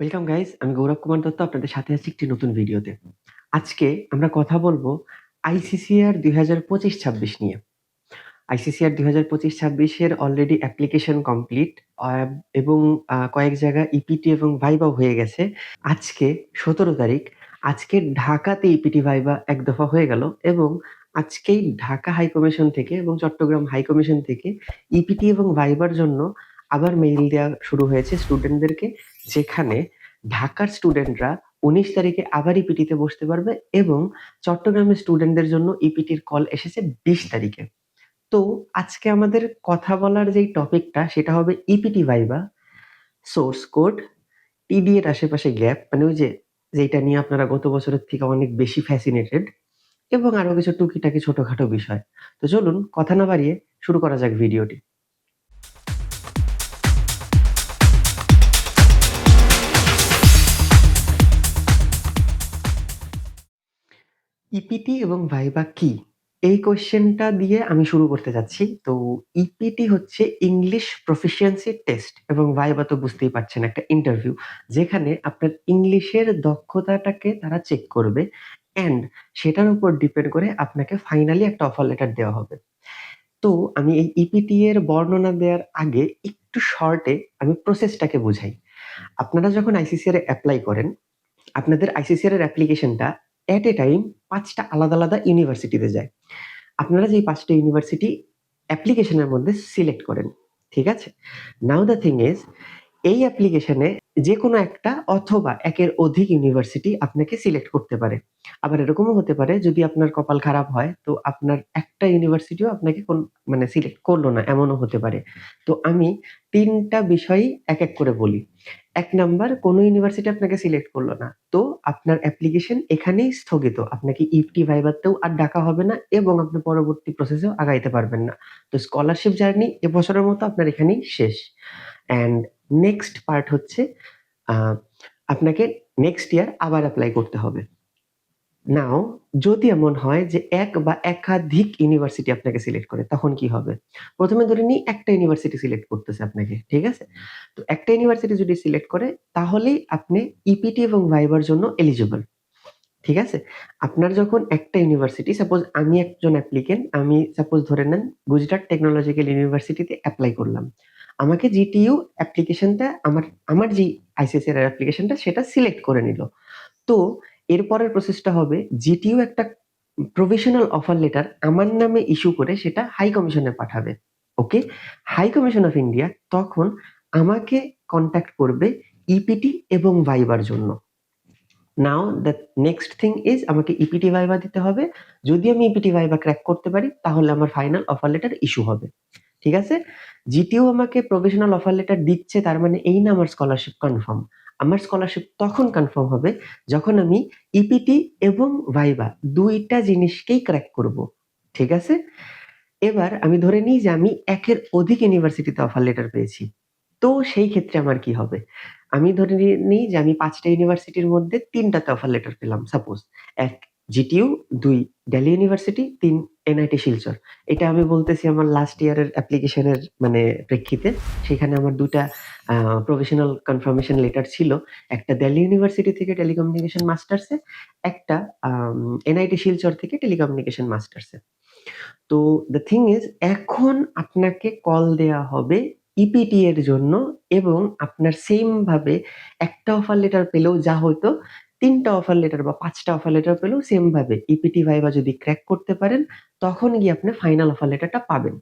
Welcome guys আমি গৌরব কুমার দত্ত, আপনাদের সাথে আছি একটি নতুন ভিডিওতে। আজকে আমরা কথা বলব আইসিসিআর দুই হাজার পঁচিশ ছাব্বিশ নিয়ে। আইসিসিআর দুই হাজার পঁচিশ ছাব্বিশের অলরেডি অ্যাপ্লিকেশন কমপ্লিট এবং কয়েক জায়গা ইপিটি এবং ভাইবাও হয়ে গেছে। আজকে সতেরো তারিখ। আজকে ঢাকাতে ইপিটি ভাইবা এক দফা হয়ে গেল, এবং আজকেই ঢাকা হাই কমিশন থেকে এবং চট্টগ্রাম হাই কমিশন থেকে ইপিটি এবং ভাইবার জন্য আবার মেইল দেওয়া শুরু হয়েছে স্টুডেন্টদেরকে যেখানে ঢাকার স্টুডেন্টরা উনিশ তারিখে আবার ইপিটিতে বসতে পারবে এবং চট্টগ্রামের স্টুডেন্টদের জন্য ইপিটির কল এসেছে বিশ তারিখে। তো আজকে আমাদের কথা বলার যেই টপিকটা সেটা হবে ইপিটি ভাইবা সোর্স কোড টিডি এর আশেপাশে গ্যাপ মানে ওই যে যেটা নিয়ে আপনারা গত বছরের থেকে অনেক বেশি ফ্যাসিনেটেড এবং আরও কিছু টুকিটাকি ছোটখাটো বিষয়। তো চলুন, কথা না বাড়িয়ে শুরু করা যাক ভিডিওটি ইপিটি এবং ভাইবা কি? এই কোশ্চেনটা দিয়ে আমি শুরু করতে যাচ্ছি। তো ইপিটি হচ্ছে ইংলিশ প্রফিসিয়েন্সি টেস্ট এবং ভাইবা তো বুঝতেই পারছেন একটা ইন্টারভিউ যেখানে আপনার ইংলিশের দক্ষতাটাকে তারা চেক করবে অ্যান্ড সেটার উপর ডিপেন্ড করে আপনাকে ফাইনালি একটা অফার লেটার দেওয়া হবে। তো আমি এই ইপিটি এর বর্ণনা দেওয়ার আগে একটু শর্টে আমি প্রসেসটাকে বুঝাই। আপনারা যখন আইসিসিআর অ্যাপ্লাই করেন, আপনাদের আইসিসিআর এর অ্যাপ্লিকেশনটা এট এ টাইম পাঁচটা আলাদা আলাদা ইউনিভার্সিটিতে যায়। আপনারা যে পাঁচটা ইউনিভার্সিটি অ্যাপ্লিকেশনের মধ্যে সিলেক্ট করেন, ঠিক আছে? নাও দ্য থিং ইজ এই অ্যাপ্লিকেশনে যে কোনো একটা অথবা একের অধিক ইউনিভার্সিটি আপনাকে সিলেক্ট করতে পারে। আবার এরকমও হতে পারে, যদি আপনার কপাল খারাপ হয়, তো আপনার একটা ইউনিভার্সিটিও আপনাকে কোন মানে সিলেক্ট করল না, এমনও হতে পারে। তো আমি তিনটা বিষয়ই এক এক করে বলি। এক নাম্বার, কোনো ইউনিভার্সিটি আপনাকে সিলেক্ট করল না। তো আপনার অ্যাপ্লিকেশন এখানেই স্থগিত। আপনাকে ইফটি ভাইবারতেও আর ডাকা হবে না এবং আপনি পরবর্তী প্রসেসেও আগাইতে পারবেন না। তো স্কলারশিপ জার্নি এবছরের মতো আপনার এখানেই শেষ। অ্যান্ড নেক্সট পার্ট হচ্ছে আপনাকে নেক্সট ইয়ার আবার অ্যাপ্লাই করতে হবে। নাও যদি এমন হয় যে এক বা একাধিক ইউনিভার্সিটি আপনাকে সিলেক্ট করে, তখন কি হবে? প্রথমে ধরে নিই একটা ইউনিভার্সিটি সিলেক্ট করতেছে আপনাকে, ঠিক আছে? তো একটা ইউনিভার্সিটি যদি সিলেক্ট করে, তাহলেই আপনি ইপিটি এবং ভাইবার জন্য এলিজিবল ঠিক আছে? আপনার যখন একটা ইউনিভার্সিটি সাপোজ আমি একজন অ্যাপ্লিকেন্ট আমি সাপোজ ধরে নেন গুজরাট টেকনোলজিক্যাল ইউনিভার্সিটিতে অ্যাপ্লাই করলাম। আমাকে জিটিইউ অ্যাপ্লিকেশনটা আমার আমার যে আইসিএসসি এর অ্যাপ্লিকেশনটা সেটা সিলেক্ট করে নিল। তো এরপরের প্রসেসটা হবে জিটিইউ একটা প্রভিশনাল অফার লেটার আমার নামে ইস্যু করে সেটা হাই কমিশনে পাঠাবে okay high commission of India তখন আমাকে কন্ট্যাক্ট করবে ইপিটি এবং ভাইবার জন্য। Now the next thing is আমাকে ইপিটি ভাইবা দিতে হবে। যদি আমি ইপিটি ভাইবা ক্র্যাক করতে পারি, তাহলে আমার ফাইনাল অফার লেটার ইস্যু হবে। ঠিক আছে? জিটিও আমাকে প্রভিশনাল অফার লেটার দিচ্ছে, তার মানে এই না আমার স্কলারশিপ কনফার্ম আমার স্কলারশিপ তখন কনফার্ম হবে যখন আমি ইপিটি এবং ভাইবা দুইটা জিনিসকেই ক্র্যাক করব, ঠিক আছে? এবার আমি ধরে নিই যে আমি একের অধিক ইউনিভার্সিটিতে অফার লেটার পেয়েছি। তো সেই ক্ষেত্রে আমার কি হবে? আমি ধরে নিই যে আমি পাঁচটা ইউনিভার্সিটির মধ্যে তিনটাতে অফার লেটার পেলাম সাপোজ এক জিটিইউ দুই দিল্লি ইউনিভার্সিটি তিন এনআইটি শিলচর। এটা আমি বলতেছি আমার লাস্ট ইয়ারের অ্যাপ্লিকেশনের মানে প্রেক্ষিতে। সেখানে আমার দুটা প্রফেশনাল কনফার্মেশন লেটার ছিল। একটা দিল্লি ইউনিভার্সিটি থেকে টেলিকমিউনিকেশন মাস্টার্সে একটা এনআইটি শিলচর থেকে টেলিকমিউনিকেশন মাস্টার্সে তো দ্য থিং ইজ এখন আপনাকে কল দেয়া হবে ইপিটি এর জন্য এবং আপনার সেম ভাবে একটা অফার লেটার পেলেও যা হতো, তিনটা অফার লেটার বা পাঁচটা অফার লেটার পেলেও সেম ভাবে ইপিটি ভাইবা যদি ক্র্যাক করতে পারেন, তখন গিয়ে আপনি ফাইনাল অফার লেটারটা পাবেন।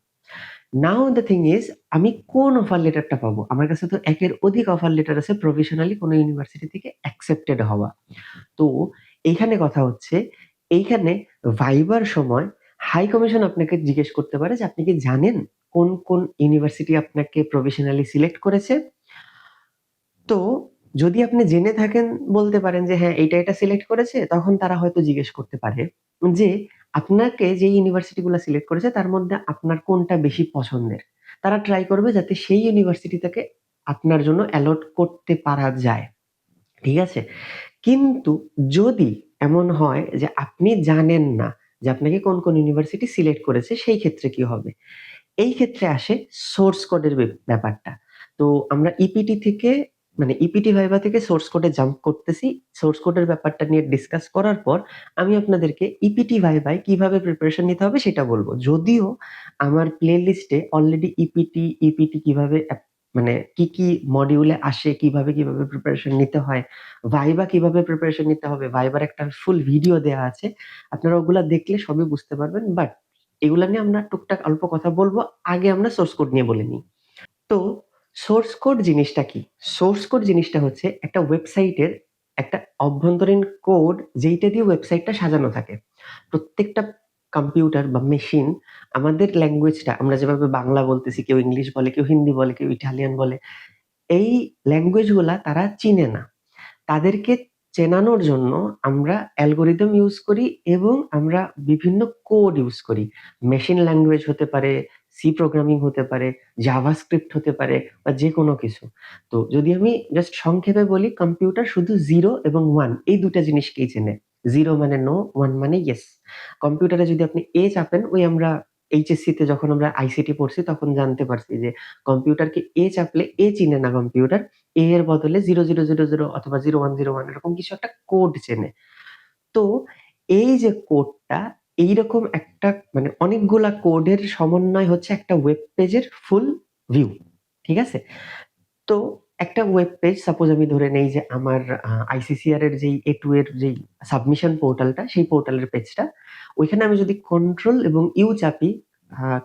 নাও দ্য থিং ইজ আমি কোন অফার লেটারটা পাবো? আমার কাছে তো একের অধিক অফার লেটার আছে প্রফেশনালি কোনো ইউনিভার্সিটি থেকে অ্যাকসেপ্টেড হওয়া। তো এইখানে কথা হচ্ছে, এইখানে ভাইবার সময় হাই কমিশন আপনাকে জিজ্ঞেস করতে পারে যে, আপনি কি জানেন কোন কোন ইউনিভার্সিটি আপনাকে প্রফেশনালি সিলেক্ট করেছে? তো যদি আপনি জেনে থাকেন, বলতে পারেন যে হ্যাঁ এটা এটা সিলেক্ট করেছে, তখন তারা হয়তো জিজ্ঞেস করতে পারে যে আপনাকে যে ইউনিভার্সিটিগুলো সিলেক্ট করেছে, তার মধ্যে আপনার কোনটা বেশি পছন্দের? তারা ট্রাই করবে যাতে সেই ইউনিভার্সিটি থেকে আপনার জন্য অ্যালট করতে পারা যায়। ঠিক আছে? কিন্তু যদি এমন হয় যে আপনি জানেন না যে আপনাকে কোন কোন ইউনিভার্সিটি সিলেক্ট করেছে, সেই ক্ষেত্রে কি হবে? এই ক্ষেত্রে আসে সোর্স কোডের ব্যাপারটা। তো আমরা ইপিটি থেকে মানে ইপিটি ভাইভা থেকে সোর্স কোডে জাম্প করতেছি। সোর্স কোডের ব্যাপারটা নিয়ে ডিসকাস করার পর আমি আপনাদেরকে ইপিটি ভাইভায় কীভাবে প্রিপারেশন নিতে হবে সেটা বলব যদিও আমার প্লে লিস্টে অলরেডি ইপিটি, ইপিটি কীভাবে মানে কি, কি মডিউলে আসে, কীভাবে, কীভাবে প্রিপারেশন নিতে হয়, ভাইভা কীভাবে প্রিপারেশন নিতে হবে, ভাইবার একটা ফুল ভিডিও দেয়া আছে। আপনারা ওগুলা দেখলে সবই বুঝতে পারবেন। বাট এগুলা নিয়ে আমরা টুকটাক অল্প কথা বলব আগে আমরা সোর্স কোড নিয়ে বলে নিই। তো সোর্স কোড জিনিসটা কি? সোর্স কোড জিনিসটা হচ্ছে একটা ওয়েবসাইটের একটা অভ্যন্তরীণ কোড যেইটা দিয়ে ওয়েবসাইটটা সাজানো থাকে। প্রত্যেকটা কম্পিউটার বা মেশিন আমাদের ল্যাঙ্গুয়েজটা আমরা যেভাবে বাংলা বলতেছি, কেউ ইংলিশ বলে, কেউ হিন্দি বলে, কেউ ইটালিয়ান বলে। এই ল্যাঙ্গুয়েজগুলা তারা চিনে না। তাদেরকে চেনানোর জন্য আমরা অ্যালগরিদম ইউজ করি এবং আমরা বিভিন্ন কোড ইউজ করি। মেশিন ল্যাঙ্গুয়েজ হতে পারে, সি প্রোগ্রামিং হতে পারে, জাভাস্ক্রিপ্ট হতে পারে বা যে কোনো কিছু। তো যদি আমি জাস্ট সংক্ষেপে বলি কম্পিউটার শুধু জিরো এবং ওয়ান এই ২ টা জিনিসকেই চেনে। জিরো মানে নো, ওয়ান মানে ইয়েস। কম্পিউটারে যদি আপনি এ চাপেন ওই আমরা এইচএসসি তে যখন আমরা আইসিটি পড়ছি তখন জানতে পারছি যে কম্পিউটারকে এ চাপলে এ চিনে না কম্পিউটার। এ এর বদলে 0000 অথবা 0101 এরকম কিছু একটা কোড চেনে। তো এই যে কোডটা এইরকম একটা মানে অনেকগুলা কোডের সমন্বয় হচ্ছে একটা ওয়েব পেজের ফুল ভিউ। ঠিক আছে? তো একটা ওয়েব পেজ সাপোজ আমি ধরে নেই যে আমার আইসিসিআর এর যেই এ টু এর যেই সাবমিশন পোর্টালটা সেই পোর্টালের পেজটা। ওইখানে আমি যদি কন্ট্রোল এবং ইউ চাপি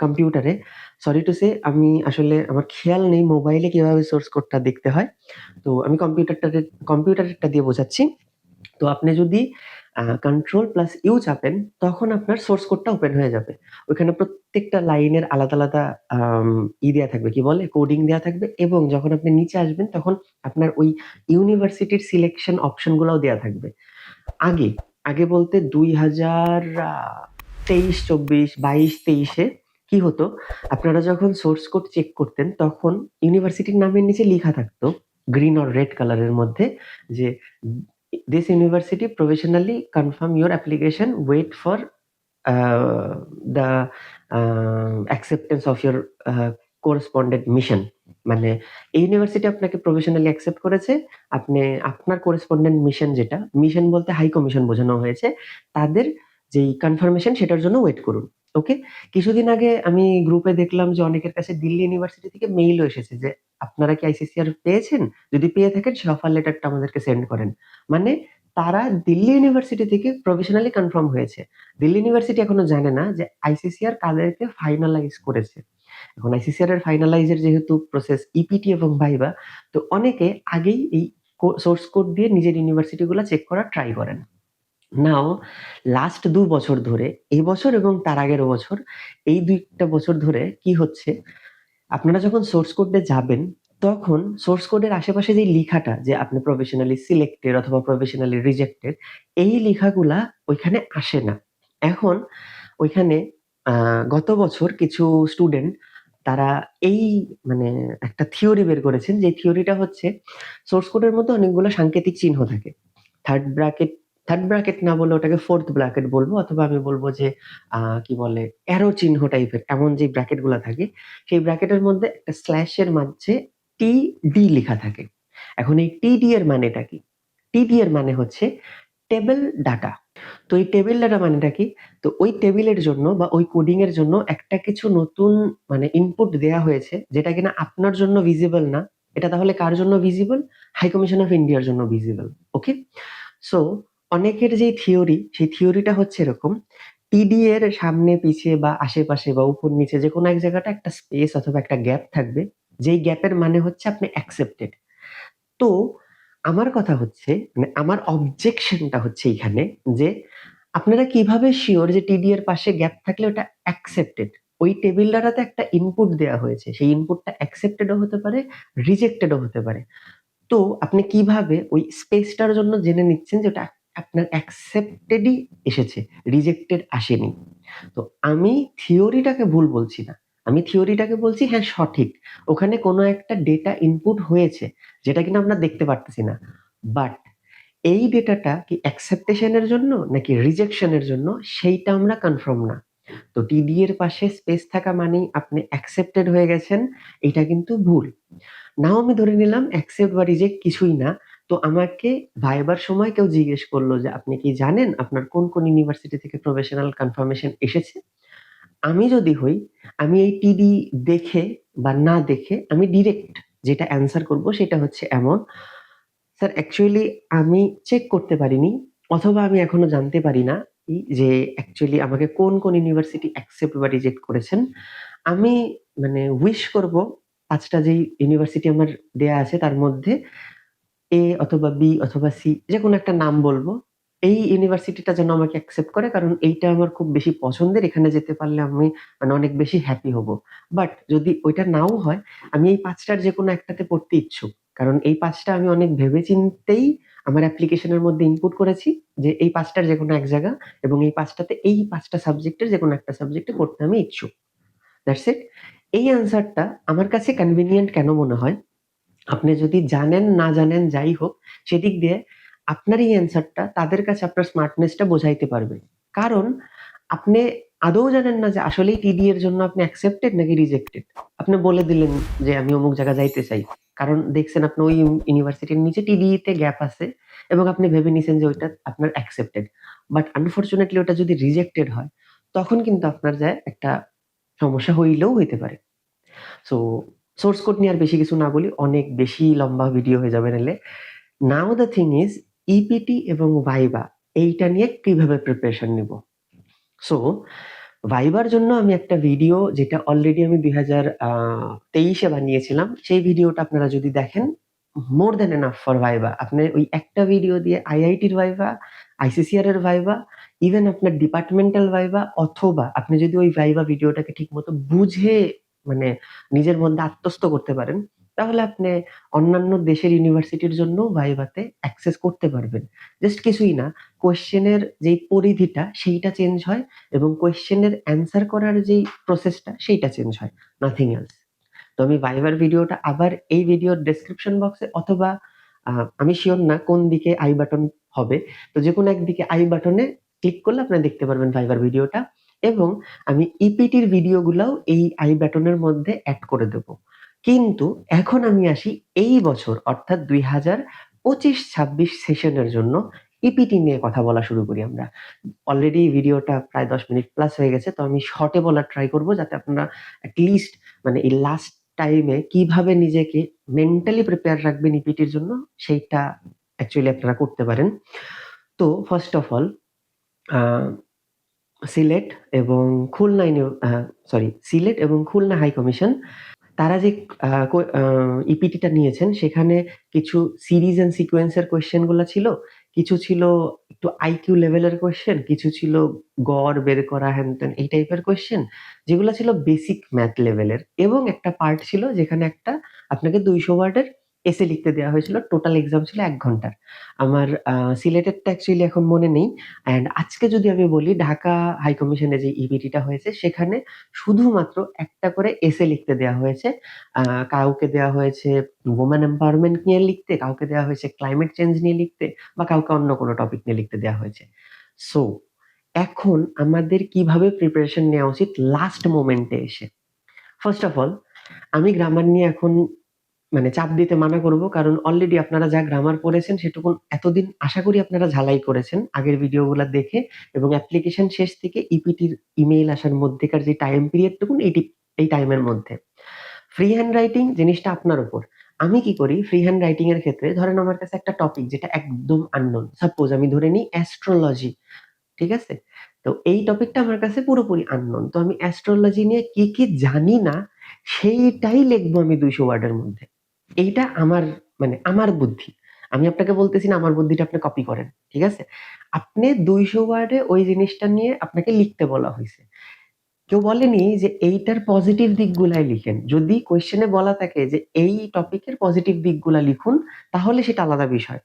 কম্পিউটারে সরি টু সে আমি আসলে আমার খেয়াল নেই মোবাইলে কীভাবে সোর্স কোডটা দেখতে হয়। তো আমি কম্পিউটারটারে কম্পিউটারটা দিয়ে বোঝাচ্ছি। তো আপনি যদি কন্ট্রোল প্লাস ইউ চাপেন তখন আপনার সোর্স কোডটা ওপেন হয়ে যাবে। ওইখানে প্রত্যেকটা লাইনের আলাদা, আলাদা ই দেয়া থাকবে, কি বলে? কোডিং দেয়া থাকবে এবং যখন আপনি নিচে আসবেন তখন আপনার ওই ইউনিভার্সিটির সিলেকশন অপশন গুলাও দেয়া থাকবে। আগে, আগে বলতে ২০২৩, ২৪, ২২, ২৩ এ কি হতো? আপনারা যখন সোর্স কোড চেক করতেন তখন ইউনিভার্সিটির নামের নিচে লিখা থাকতো গ্রিন অর রেড কালারের মধ্যে যে this university professionally confirm your application wait for uh the uh acceptance of your uh correspondent mission. মানে এই ইউনিভার্সিটি আপনাকে প্রফেশনালি অ্যাকসেপ্ট করেছে। আপনি আপনার করেসপন্ডেন্ট মিশন যেটা, মিশন বলতে হাই কমিশন বোঝানো হয়েছে। তাদের যেই কনফার্মেশন সেটার জন্য ওয়েট করুন। ওকে? কিছুদিন আগে আমি গ্রুপে দেখলাম যে অনেকের কাছে দিল্লি ইউনিভার্সিটি থেকে মেইলও এসেছে যে, "আপনারা কি আইসিসিআর পেয়েছেন? যদি পেয়ে থাকেন সে অফার লেটারটা আমাদেরকে সেন্ড করেন।" মানে তারা দিল্লি ইউনিভার্সিটি থেকে প্রফেশনালি কনফার্ম হয়েছে। দিল্লি ইউনিভার্সিটি এখনও জানে না যে আইসিসিআর কাদেরকে ফাইনালাইজ করেছে। এখন আইসিসিআর এর ফাইনালাইজ এর যেহেতু প্রসেস ইপিটি এবং ভাইবা তো অনেকে আগেই এই সোর্স কোড দিয়ে নিজের ইউনিভার্সিটি গুলা চেক করার ট্রাই করেন। নাও লাস্ট দু বছর ধরে, এই বছর এবং তার আগের বছর, এই দুইটা বছর ধরে কি হচ্ছে? আপনারা যখন সোর্স কোডে যাবেন তখন সোর্স কোডের আশেপাশে যেই লিখাটা যে আপনি প্রফেশনালি সিলেক্টেড অথবা প্রফেশনালি রিজেক্টেড এই লিখাগুলা ওইখানে আসে না। এখন ওইখানে গত বছর কিছু স্টুডেন্ট তারা এই মানে একটা থিওরি বের করেছেন যে থিওরিটা হচ্ছে সোর্স কোডের মধ্যে অনেকগুলো সাংকেতিক চিহ্ন থাকে। থার্ড ব্র্যাকেট থার্ড ব্র্যাকেট না বলে ওটাকে ফোর্থ ব্র্যাকেট বলব, অথবা আমি বলব যে কি বলে অ্যারো চিহ্ন টাইপের এমন যে ব্র্যাকেটগুলা থাকে, সেই ব্র্যাকেটের মধ্যে একটা স্ল্যাশ এর টি ডি লেখা থাকে। এখন এই টিডি এর মানেটা কি? টিডি এর মানে হচ্ছে টেবিল ডাটা। তো এই টেবিল ডাটা মানেটা কি? তো ওই টেবিলের জন্য বা ওই কোডিং এর জন্য একটা কিছু নতুন মানে ইনপুট দেয়া হয়েছে, যেটা কিনা আপনার জন্য ভিজিবল না। এটা তাহলে কার জন্য ভিজিবল? হাই কমিশন অফ ইন্ডিয়ার জন্য ভিজিবল। ওকে? সো অনেকের যেই থিওরি সেই থিওরিটা হচ্ছে এরকম টিডি এর সামনে পিছে বা আশেপাশে বা উপর নিচে যে কোনো এক জায়গাটা একটা স্পেস অথবা একটা গ্যাপ থাকবে। যেই গ্যাপের মানে হচ্ছে আপনি অ্যাকসেপ্টেড। তো আমার কথা হচ্ছে মানে আমার অবজেকশনটা হচ্ছে এইখানে যে আপনারা কীভাবে শিওর যে টিডি এর পাশে গ্যাপ থাকলে ওটা অ্যাকসেপ্টেড? ওই টেবিল ডাটাতে একটা ইনপুট দেয়া হয়েছে। সেই ইনপুটটা অ্যাকসেপ্টেডও হতে পারে, রিজেক্টেডও হতে পারে। তো আপনি কীভাবে ওই স্পেসটার জন্য জেনে নিচ্ছেন যে ওটা আপনার অ্যাকসেপ্টেডই এসেছে, রিজেক্টেড আসেনি। তো আমি থিওরিটাকে ভুল বলছি না। আমি থিওরিটাকে বলছি হ্যাঁ সঠিক। ওখানে কোনো একটা ডেটা ইনপুট হয়েছে যেটা কিনা আমরা দেখতে পারতেছি না। বাট এই ডেটাটা কি অ্যাকসেপ্টেশন এর জন্য নাকি রিজেকশন এর জন্য সেইটা আমরা কনফার্ম না। তো টিডি এর পাশে স্পেস থাকা মানেই আপনি অ্যাকসেপ্টেড হয়ে গেছেন, এটা কিন্তু ভুল। নাও আমি ধরে নিলাম অ্যাকসেপ্ট বা রিজেক্ট কিছুই না। তো আমাকে ভাইবার সময় কেউ জিজ্ঞেস করল যে, "আপনি কি জানেন আপনার কোন, কোন ইউনিভার্সিটি থেকে প্রফেশনাল কনফার্মেশন এসেছে?" আমি যদি হই, আমি এই টিডি দেখে বা না দেখে আমি ডিরেক্ট যেটা অ্যান্সার করব সেটা হচ্ছে এমন, "স্যার অ্যাকচুয়ালি আমি চেক করতে পারিনি অথবা আমি এখনও জানতে পারি না যে অ্যাকচুয়ালি আমাকে কোন, কোন ইউনিভার্সিটি অ্যাকসেপ্ট বা রিজেক্ট করেছেন। আমি মানে উইশ করব ৫ টা যেই ইউনিভার্সিটি আমার দেয়া আছে তার মধ্যে এ অথবা বি অথবা সি যেকোনো একটা নাম বলব। এই ইউনিভার্সিটিটা যেন আমাকে অ্যাকসেপ্ট করে কারণ এইটা আমার খুব বেশি পছন্দের। এখানে যেতে পারলে আমি মানে অনেক বেশি হ্যাপি হব। বাট যদি ওইটা নাও হয়, আমি এই ৫ টার যেকোনো একটাতে পড়তে ইচ্ছুক। কারণ এই ৫ টা আমি অনেক ভেবে চিন্তেই আমার অ্যাপ্লিকেশনের মধ্যে ইনপুট করেছি যে এই ৫ টার যেকোনো এক জায়গা এবং এই ৫ টাতে এই ৫ টা সাবজেক্টের যেকোনো একটা সাবজেক্টে পড়তে আমি ইচ্ছুক। That's it. এই অ্যান্সারটা আমার কাছে কনভিনিয়েন্ট কেন মনে হয়? আপনি যদি জানেন, না জানেন যাই হোক, সেদিক দিয়ে আপনার এই অ্যান্সারটা তাদের কাছে আপনার স্মার্টনেসটা বোঝাইতে পারবে। কারণ আপনি আদৌ জানেন না যে আসলেই টিডি এর জন্য আপনি অ্যাকসেপ্টেড নাকি রিজেক্টেড। আপনি বলে দিলেন যে আমি অমুক জায়গায় যাইতে চাই। কারণ দেখছেন আপনি ওই ইউনিভার্সিটির নিচে টিডি তে গ্যাপ আছে এবং আপনি ভেবে নিছেন যে ওইটা আপনার অ্যাকসেপ্টেড। বাট আনফরচুনেটলি ওটা যদি রিজেক্টেড হয়, তখন কিন্তু আপনার যায় একটা সমস্যা হইলেও হইতে পারে। সো সোর্স কোড নিয়ে আর বেশি কিছু না বলি। অনেক বেশি লম্বা ভিডিও হয়ে যাবে নাইলে। Now the thing is EPT এবং ভাইবা এইটা নিয়ে কীভাবে প্রিপারেশন নিব? সো ভাইবার জন্য আমি একটা ভিডিও যেটা অলরেডি আমি দুই হাজার তেইশে বানিয়েছিলাম। সেই ভিডিওটা আপনারা যদি দেখেন more than enough for viva. আপনি ওই একটা ভিডিও দিয়ে আইআইটির ভাইবা, আইসিসিআর এর ভাইবা, ইভেন আপনার ডিপার্টমেন্টাল ভাইবা অথবা আপনি যদি ওই ভাইবা ভিডিওটাকে ঠিক মতো বুঝে মানে নিজের মধ্যে আত্মস্থ করতে পারেন, তাহলে আপনি অন্যান্য দেশের ইউনিভার্সিটির জন্যও ভাইভাতে অ্যাক্সেস করতে পারবেন। জাস্ট কিছুই না, কোয়েশ্চেনের যেই পরিধিটা সেইটা চেঞ্জ হয় এবং কোয়েশ্চেনের অ্যান্সার করার যেই প্রসেসটা সেইটা চেঞ্জ হয়। Nothing else. তো আমি ভাইবার ভিডিওটা আবার এই ভিডিওর ডেসক্রিপশন বক্সে অথবা আমি শিওর না কোন দিকে আই বাটন হবে। তো যেকোনো একদিকে আই বাটনে ক্লিক করলে আপনারা দেখতে পারবেন ভাইবার ভিডিওটা এবং আমি ইপিটির ভিডিওগুলাও এই আই ব্যাটনের মধ্যে অ্যাড করে দেব। কিন্তু এখন আমি আসি এই বছর, অর্থাৎ ২০২৫-২৬ সেশনের জন্য ইপিটি নিয়ে কথা বলা শুরু করি আমরা। অলরেডি ভিডিওটা প্রায় ১০ মিনিট প্লাস হয়ে গেছে। তো আমি শর্টে বলার ট্রাই করব যাতে আপনারা এট লিস্ট মানে এই লাস্ট টাইমে কীভাবে নিজেকে মেন্টালি প্রিপেয়ার রাখবেন ইপিটির জন্য, সেইটা অ্যাকচুয়ালি আপনারা করতে পারেন। তো ফার্স্ট অফ অল সিলেট এবং Khulna uni ah sorry Sylhet এবং খুলনা হাই কমিশন তারা যে কো ইপিটিটা নিয়েছেন সেখানে কিছু সিরিজ অ্যান্ড সিকোয়েন্স কোয়েশ্চেনগুলো ছিল। কিছু ছিল একটু আইকিউ লেভেলের কোয়েশ্চেন, কিছু ছিল গড় বের করা হ্যান-ত্যান এই টাইপের কোয়েশ্চেন। যেগুলো ছিল বেসিক ম্যাথ লেভেলের এবং একটা পার্ট ছিল যেখানে একটা আপনাকে ২০০ ওয়ার্ডের এসে লিখতে দেওয়া হয়েছিল। টোটাল এক্সাম ছিল এক ঘণ্টার। আমার আ সিলেটেরটা অ্যাকচুয়ালি এখন মনে নেই। অ্যান্ড আজকে যদি আমি বলি ঢাকা হাই কমিশনে যে ইপিটিটা হয়েছে সেখানে শুধুমাত্র একটা করে এসে লিখতে দেওয়া হয়েছে। কাউকে দেওয়া হয়েছে ওমেন এম্পাওয়ারমেন্ট নিয়ে লিখতে, কাউকে দেওয়া হয়েছে ক্লাইমেট চেঞ্জ নিয়ে লিখতে বা কাউকে অন্য কোনো টপিক নিয়ে লিখতে দেওয়া হয়েছে। সো এখন আমাদের কীভাবে প্রিপারেশন নেওয়া উচিত লাস্ট মোমেন্টে এসে? ফার্স্ট অফ অল আমি গ্রামার নিয়ে এখন মানে চাপ দিতে মানা করব। কারণ অলরেডি আপনারা যা গ্রামার পড়েছেন সেটুকুন এতদিন আশা করি আপনারা ঝালাই করেছেন আগের ভিডিওগুলো দেখে এবং অ্যাপ্লিকেশন শেষ থেকে ইপিটির ইমেইল আসার মধ্যেকার যে টাইম পিরিয়ড টুকুন এইটি এই টাইমের মধ্যে। ফ্রি হ্যান্ড রাইটিং জিনিসটা আপনার উপর। আমি কি করি ফ্রি হ্যান্ড রাইটিং এর ক্ষেত্রে ধরেন আমার কাছে একটা টপিক যেটা একদম আননোন। সাপোজ আমি ধরে নিই অ্যাস্ট্রোলজি। ঠিক আছে? তো এই টপিকটা আমার কাছে পুরোপুরি আননোন। তো আমি অ্যাস্ট্রোলজি নিয়ে কি, কি জানি না সেইটাই লিখব আমি ২০০ ওয়ার্ডের মধ্যে। এইটা আমার মানে আমার বুদ্ধি। আমি আপনাকে বলতেছি না আমার বুদ্ধিটা আপনি কপি করেন। ঠিক আছে? আপনি ২০০ ওয়ার্ডে ওই জিনিসটা নিয়ে আপনাকে লিখতে বলা হয়েছে কেউ বলেনি যে এইটার পজিটিভ দিকগুলাই লিখেন। যদি কোয়েশ্চেনে বলা থাকে যে এই টপিকের পজিটিভ দিকগুলা লিখুন তাহলে সেটা আলাদা বিষয়।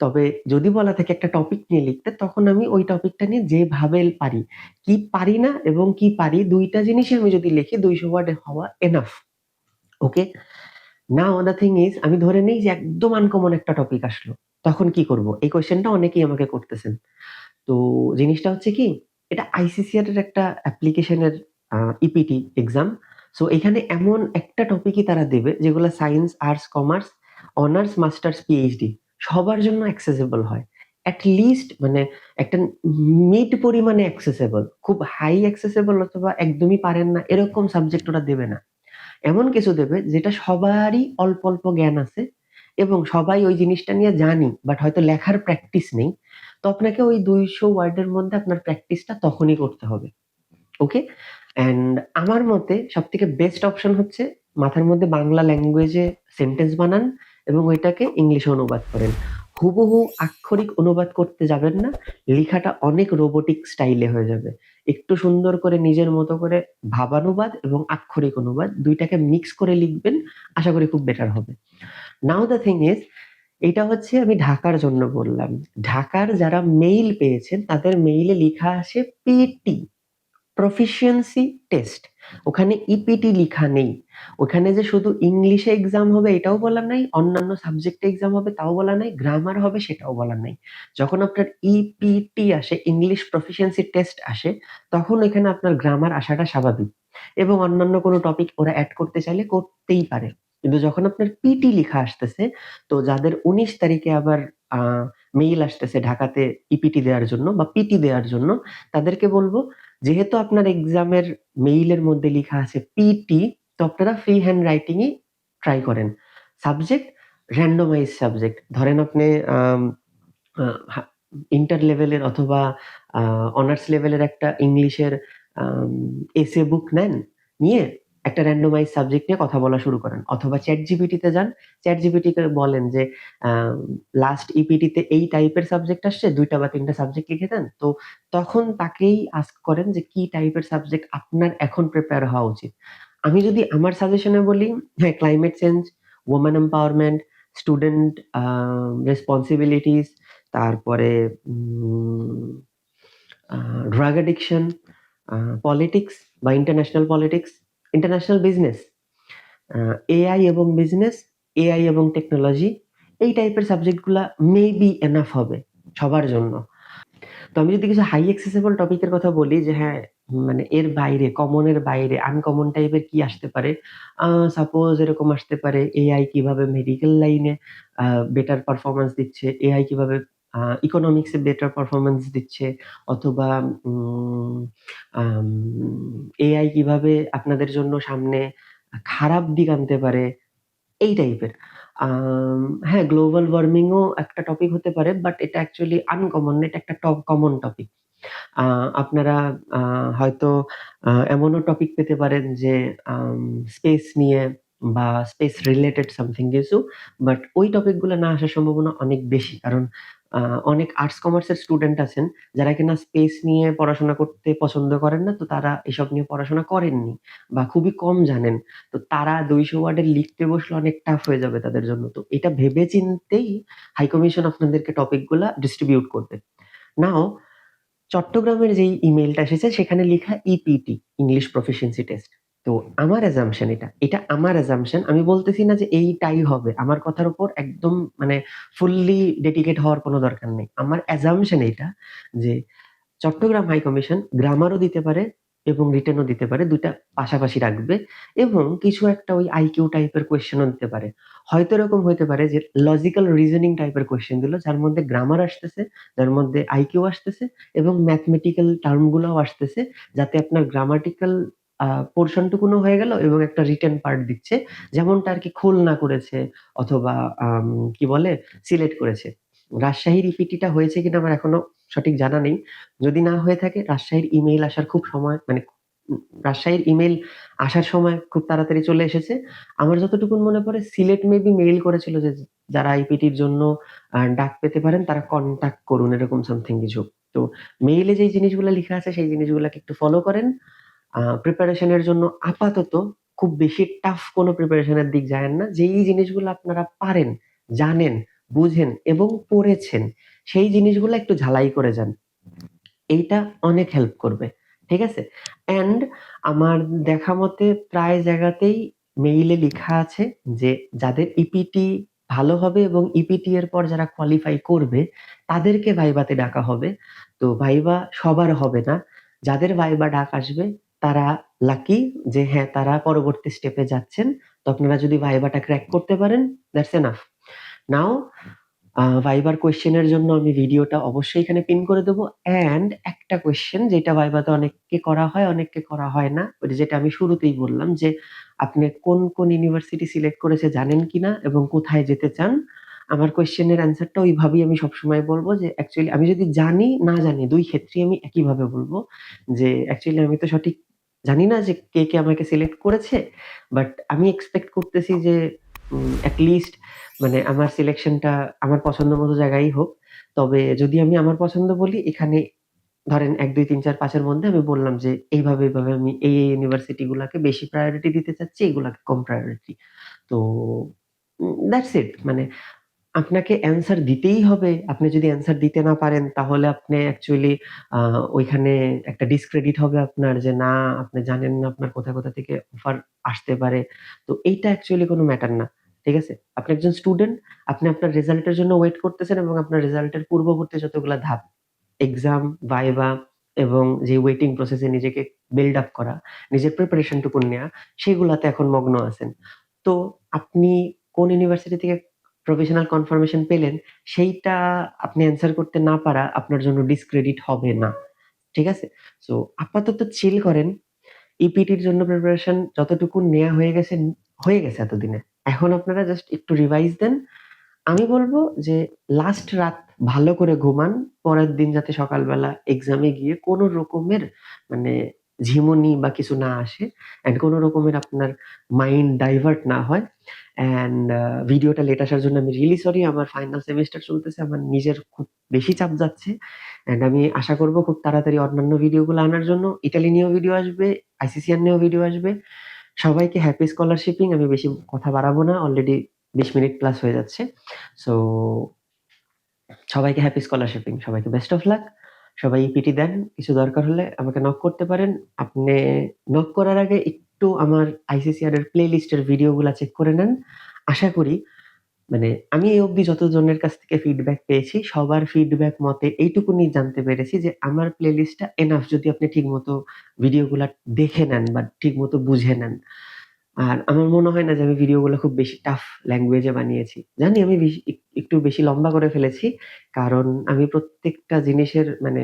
তবে যদি বলা থাকে একটা টপিক নিয়ে লিখতে তখন আমি ওই টপিকটা নিয়ে যেভাবে পারি, কি পারি না এবং কি পারি ২ টা জিনিসই আমি যদি লিখি ২০০ ওয়ার্ডে হওয়া enough. Okay? Now the thing is আমি ধরে নেই যে একদম আনকমন একটা টপিক আসলো। তখন কি করব? এই কোয়েশ্চেনটা অনেকেই আমাকে করতেছেন। তো জিনিসটা হচ্ছে কি এটা আইসিসিআর এর একটা অ্যাপ্লিকেশনের ইপিটি এক্সাম। সো এখানে এমন একটা টপিকই তারা দেবে যেগুলো science, arts, commerce, honours, masters, PhD সবার জন্য অ্যাক্সেসিবল হয়। এট লিস্ট মানে একটা মিড পরিমাণে অ্যাক্সেসিবল। খুব হাই অ্যাক্সেসিবল অথবা একদমই পারেন না এরকম সাবজেক্ট ওরা দেবে না। এমন কিছু দেবে যেটা সবারই অল্প, অল্প জ্ঞান আছে এবং সবাই ওই জিনিসটা নিয়ে জানি বাট হয়তো লেখার প্র্যাকটিস নেই। তো আপনাকে ওই ২০০ ওয়ার্ডের মধ্যে আপনার প্র্যাকটিসটা তখনই করতে হবে। ওকে? অ্যান্ড আমার মতে সব থেকে বেস্ট অপশন হচ্ছে মাথার মধ্যে বাংলা ল্যাঙ্গুয়েজে সেন্টেন্স বানান এবং ওইটাকে ইংলিশে অনুবাদ করেন। হুবহু আক্ষরিক অনুবাদ করতে যাবেন না। লেখাটা অনেক রোবটিক স্টাইলে হয়ে যাবে। একটু সুন্দর করে নিজের মতো করে ভাবানুবাদ এবং আক্ষরিক অনুবাদ দুইটাকে মিক্স করে লিখবেন। আশা করি খুব বেটার হবে। নাও দ্য থিং ইজ এটা হচ্ছে আমি ঢাকার জন্য বললাম। ঢাকার যারা মেইল পেয়েছেন, তাদের মেইলে লিখা আসে পিটি প্রফিসিয়েন্সি টেস্ট। ওখানে ইপিটি লিখা নেই। ওখানে যে শুধু ইংলিশে এক্সাম হবে এটাও বলা নাই, অন্যান্য সাবজেক্টে এক্সাম হবে তাও বলা নাই, গ্রামার হবে সেটাও বলা নাই। যখন আপনার ইপিটি আসে ইংলিশ প্রফিসিয়েন্সি টেস্ট আসে তখন এখানে আপনার গ্রামার আসাটা স্বাভাবিক এবং অন্যান্য কোনো টপিক ওরা অ্যাড করতে চাইলে করতেই পারে। কিন্তু যখন আপনার পিটি লিখা আসতেছে তো যাদের ১৯ তারিখে আবার মেইল আসতেছে ঢাকাতে ইপিটি দেওয়ার জন্য বা পিটি দেওয়ার জন্য তাদেরকে বলব যেহেতু আপনার এক্সামের মেইলের মধ্যে লেখা আছে পিটি তো আপনারা ফ্রি হ্যান্ড রাইটিংই ট্রাই করেন। Subject randomise subject. ধরেন আপনি ইন্টার লেভেলের অথবা অনার্স লেভেলের একটা ইংলিশের এসে বুক নেন। নিয়ে একটা র‍্যান্ডমাইজ সাবজেক্ট নিয়ে কথা বলা শুরু করেন। অথবা ChatGPT তে যান। ChatGPT কে বলেন যে লাস্ট ইপিটি তে এই টাইপের সাবজেক্ট আসছে দুইটা বা তিনটা সাবজেক্ট লিখে দেন। তো তখন তাকেই আস্ক করেন যে কি টাইপের সাবজেক্ট আপনার এখন প্রিপেয়ার হওয়া উচিত। আমি যদি আমার সাজেশনে বলি হ্যাঁ, climate change, women empowerment, student responsibilities তারপরে ড্রাগ অ্যাডিকশন, পলিটিক্স বা international politics, international business, AI এবং বিজনেস, এআই এবং টেকনোলজি এই টাইপের সাবজেক্টগুলা মেবি এনাফ হবে সবার জন্য। তো আমি যদি কিছু হাই অ্যাক্সেসিবল টপিকের কথা বলি যে হ্যাঁ, মানে এর বাইরে কমন এর বাইরে আনকমন টাইপের কি আসতে পারে? সাপোজ এরকম আসতে পারে এআই কীভাবে মেডিকেল লাইনে বেটার পারফরম্যান্স দিচ্ছে, এআই কীভাবে ইকোনমিক্স বেটার পারফরম্যান্স দিচ্ছে অথবা এআই কীভাবে আপনাদের জন্য সামনে খারাপ দিক আনতে পারে এই টাইপের। হ্যাঁ, গ্লোবাল ওয়ার্মিং ও একটা টপিক হতে পারে বাট এটা অ্যাকচুয়ালি আনকমন। এটা একটা টপ কমন টপিক। আপনারা হয়তো এমনও টপিক পেতে পারেন যে স্পেস নিয়ে বা স্পেস রিলেটেড সামথিং কিছু। বাট ওই টপিকগুলা না আসার সম্ভাবনা অনেক বেশি। কারণ অনেক আর্টস কমার্সের স্টুডেন্ট আছেন, যারা কিনা স্পেস নিয়ে পড়াশোনা করতে পছন্দ করেন না। তো তারা এসব নিয়ে পড়াশোনা করেননি বা খুবই কম জানেন। তো তারা ২০০ ওয়ার্ডের লিখতে বসলে অনেক টাফ হয়ে যাবে তাদের জন্য। তো এটা ভেবে চিন্তেই হাই কমিশন আপনাদেরকে টপিকগুলা ডিস্ট্রিবিউট করবে। নাও চট্টগ্রামের যেই ইমেলটা এসেছে, সেখানে লিখা ইপিটি ইংলিশ প্রফিসিয়েন্সি টেস্ট। তো আমার অ্যাসাম্পশন এটা। এটা আমার অ্যাসাম্পশন। আমি বলতেছি না যে এইটাই হবে। আমার কথার উপর একদম মানে ফুললি ডেডিকেট হওয়ার কোনো দরকার নেই। আমার অ্যাসাম্পশন এইটা যে চট্টগ্রাম হাই কমিশন গ্রামারও দিতে পারে এবং রিটেন ও দিতে পারে। ২ টা পাশাপাশি রাখবে এবং কিছু একটা ওই আইকিউ টাইপের কোয়েশ্চেন দিতে পারে। হয়তো এরকম হইতে পারে যে লজিক্যাল রিজনিং টাইপের কোয়েশ্চেন দিল যার মধ্যে গ্রামার আসতেছে, যার মধ্যে আইকিউ আসতেছে এবং ম্যাথমেটিক্যাল টার্ম গুলাও আসতেছে যাতে আপনার গ্রামাটিক্যাল পোরশন টুকুনও হয়ে গেল এবং একটা রিটেন পার্ট দিচ্ছে। যেমনটা আর আরকি খুলনা করেছে অথবা কি বলে, সিলেট করেছে। রাজশাহীর ইপিটিটা হয়েছে কিনা আমার এখনও সঠিক জানা নেই। যদি না হয়ে থাকে, রাজশাহীর ইমেইল আসার খুব সময় মানে রাজশাহীর ইমেইল আসার সময় খুব তাড়াতাড়ি চলে এসেছে। আমার যতটুকুন মনে পড়ে, সিলেট মেবি মেইল করেছিল যে যারা ইপিটির জন্য ডাক পেতে পারেন, তারা কনট্যাক্ট করুন, এরকম সামথিং কিছু। তো মেইলে যেই জিনিসগুলা লিখা আছে, সেই জিনিসগুলাকে একটু ফলো করেন। আ প্রিপারেশন এর জন্য আপাতত খুব বেশি টাফ কোন প্রিপারেশন এর দিক যায়েন না। যেই জিনিসগুলো আপনারা পারেন, জানেন, বুঝেন এবং পড়েছেন সেই জিনিসগুলা একটু ঝালাই করে যান। এইটা অনেক হেল্প করবে। ঠিক আছে? অ্যান্ড আমার দেখা মতে প্রায় জায়গাতেই মেইলে লিখা আছে যে যাদের ইপিটি ভালো হবে এবং ইপিটি এর পর যারা কোয়ালিফাই করবে তাদেরকে ভাইভাতে ডাকা হবে। তো ভাইভা সবার হবে না। যাদের ভাইবা ডাক আসবে তারা লাকি যে হ্যাঁ, তারা পরবর্তী স্টেপে যাচ্ছেন। তো আপনারা যদি ভাইবাটা ক্র্যাক করতে পারেন, দ্যাটস এনাফ। নাও ভাইবার কোয়েশ্চেনের জন্য আমি ভিডিওটা অবশ্যই এখানে পিন করে দেবো অ্যান্ড একটা কোয়েশ্চেন যেটা ভাইবাতে অনেককে করা হয়, অনেককে করা হয় না। ওই যেটা আমি শুরুতেই বললাম যে, আপনি কোন, কোন ইউনিভার্সিটি সিলেক্ট করেছে জানেন কিনা এবং কোথায় যেতে চান? আমার কোয়েশ্চেন এর অ্যান্সারটা ওইভাবেই আমি সবসময় বলব যে, অ্যাকচুয়ালি আমি যদি জানি, না জানি দুই ক্ষেত্রেই আমি একইভাবে বলব যে, অ্যাকচুয়ালি আমি তো সঠিক জানি না যে কে, কে আমাকে সিলেক্ট করেছে। বাট আমি এক্সপেক্ট করতেছি যে উম এট লিস্ট মানে আমার সিলেকশনটা আমার পছন্দ মতো জায়গায়ই হোক। তবে যদি আমি আমার পছন্দ বলি এখানে ধরেন এক দুই তিন চার পাঁচের মধ্যে আমি বললাম যে এইভাবে, এইভাবে আমি এই, এই ইউনিভার্সিটি গুলাকে বেশি প্রায়োরিটি দিতে চাচ্ছি, এগুলাকে কম প্রায়োরিটি। তো দ্যাটস ইট। মানে আপনাকে অ্যান্সার দিতেই হবে। আপনি যদি অ্যান্সার দিতে না পারেন তাহলে আপনি অ্যাকচুয়ালি ওইখানে একটা ডিসক্রেডিট হবে আপনার যে না আপনি জানেন না আপনার কোথায়, কোথা থেকে অফার আসতে পারে। তো এইটা অ্যাকচুয়ালি কোনো ম্যাটার না। ঠিক আছে? আপনি একজন স্টুডেন্ট, আপনি আপনার রেজাল্টের জন্য ওয়েট করতেছেন এবং আপনার রেজাল্টের পূর্ববর্তী যতগুলা ধাপ, এক্সাম, ভাইবা এবং যে ওয়েটিং প্রসেস নিজেকে বিল্ড আপ করা, নিজের প্রিপারেশন টুকু নেয়া, সেগুলাতে এখন মগ্ন আছেন। তো আপনি কোন ইউনিভার্সিটি থেকে প্রফেশনাল কনফার্মেশন পেলেন, সেইটা আপনি অ্যান্সার করতে না পারা আপনার জন্য ডিসক্রেডিট হবে না। ঠিক আছে? সো আপাতত চিল করেন। ইপিটির জন্য প্রিপারেশন যতটুকু নেওয়া হয়ে গেছে, হয়ে গেছে এতদিনে। এখন আপনারা জাস্ট একটু রিভাইজ দেন। আমি বলব যে লাস্ট রাত ভালো করে ঘুমান। পরের দিন যাতে সকালবেলা এক্সামে গিয়ে কোন রকমের মানে ঝিমুনি বা কিছু না আসে। অ্যান্ড কোনো রকমের আপনার মাইন্ড ডাইভার্ট না হয়। অ্যান্ড ভিডিওটা লেট আসার জন্য আমি রিয়ালি সরি। আমার ফাইনাল সেমিস্টার চলতেছে। আমার নিজের খুব বেশি চাপ যাচ্ছে। অ্যান্ড আমি আশা করব খুব তাড়াতাড়ি অন্যান্য ভিডিওগুলো আনার জন্য। ইতালি নিয়েও ভিডিও আসবে, আইসিসিআর নিয়েও ভিডিও আসবে। সবাইকে হ্যাপি স্কলারশিপিং। আমি বেশি কথা বাড়াবো না। অলরেডি ২০ মিনিট প্লাস হয়ে যাচ্ছে। সো সবাইকে হ্যাপি স্কলারশিপিং। সবাইকে বেস্ট অফ লাক। সবাই ইপিটি দেন। কিছু দরকার হলে আমাকে নক করতে পারেন। আপনি নক করার আগে একটু আমার আইসিসিআর এর প্লেলিস্ট এর ভিডিওগুলা চেক করে নেন। আশা করি মানে আমি এই অবধি যতজনের কাছ থেকে ফিডব্যাক পেয়েছি, সবার ফিডব্যাক মতে এইটুকুনি জানতে পেরেছি যে আমার প্লে লিস্টটা এনাফ যদি আপনি ঠিকমতো ভিডিওগুলা দেখে নেন বা ঠিকমতো বুঝে নেন। আর আমার মনে হয় না যে আমি ভিডিওগুলো খুব বেশি টাফ ল্যাঙ্গুয়েজে বানিয়েছি। জানি আমি একটু বেশি লম্বা করে ফেলেছি। কারণ আমি প্রত্যেকটা জিনিসের মানে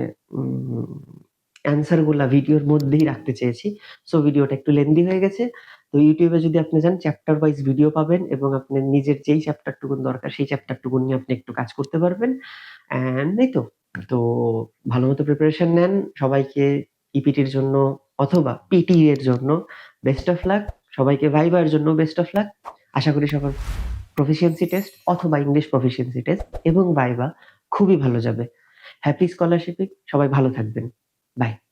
উম অ্যান্সারগুলা ভিডিওর মধ্যেই রাখতে চেয়েছি। সো ভিডিওটা একটু লেন্দি হয়ে গেছে। তো ইউটিউবে যদি আপনি যান চ্যাপ্টার ওয়াইজ ভিডিও পাবেন এবং আপনার নিজের যেই চ্যাপ্টারটুকুন দরকার, সেই চ্যাপ্টারটুকুন নিয়ে আপনি একটু কাজ করতে পারবেন। অ্যান্ড এই তো। তো ভালো মতো প্রিপারেশন নেন। সবাইকে ইপিটির জন্য অথবা পিটি এর জন্য বেস্ট অফ লাক। সবাইকে ভাইবার জন্য বেস্ট অফ লাক। আশা করি সবার প্রফিশিয়েন্সি টেস্ট অথবা ইংলিশ প্রফিশিয়েন্সি টেস্ট এবং ভাইবা খুবই ভালো যাবে। Happy scholarshipping. সবাই ভালো থাকবেন। Bye.